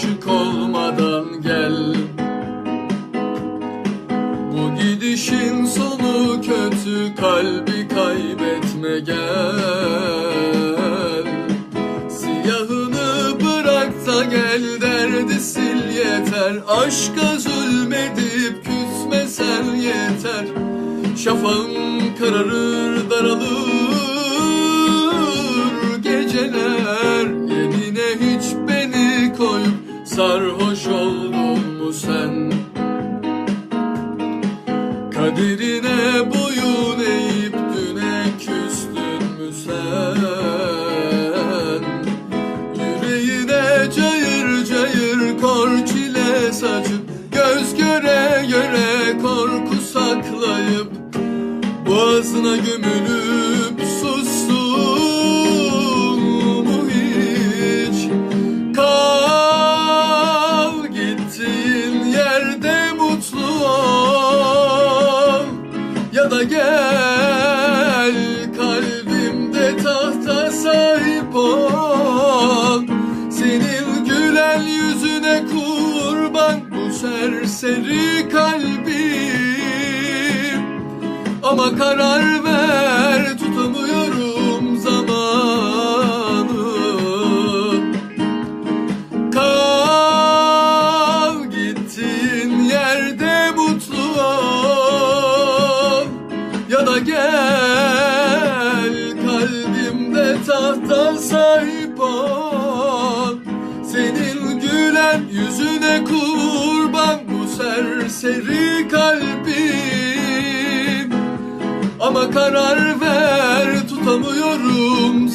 aşık olmadan gel. Bu gidişin sonu kötü kalbi kaybetme gel. Siyahını bırak da gel derdi sil yeter. Aşka zulmedip küsme sen yeter. Şafağım kararır daralır. Geceler Yerine hiç beni koyup sarhoş oldun mu sen? Kaderine boyun eğip düne küstün mü sen? Yüreğine cayır cayır kor çile saçıp Göz göre göre korku saklayıp Boğazına gömülüp sustun Gel kalbimde tahta sahip ol. Senin gülen yüzüne kurban bu serseri kalbim. Ama karar ver tutamıyorum Ya da gel kalbimde tahta sahip ol Senin gülen yüzüne kurban bu serseri kalbim. Ama karar ver tutamıyorum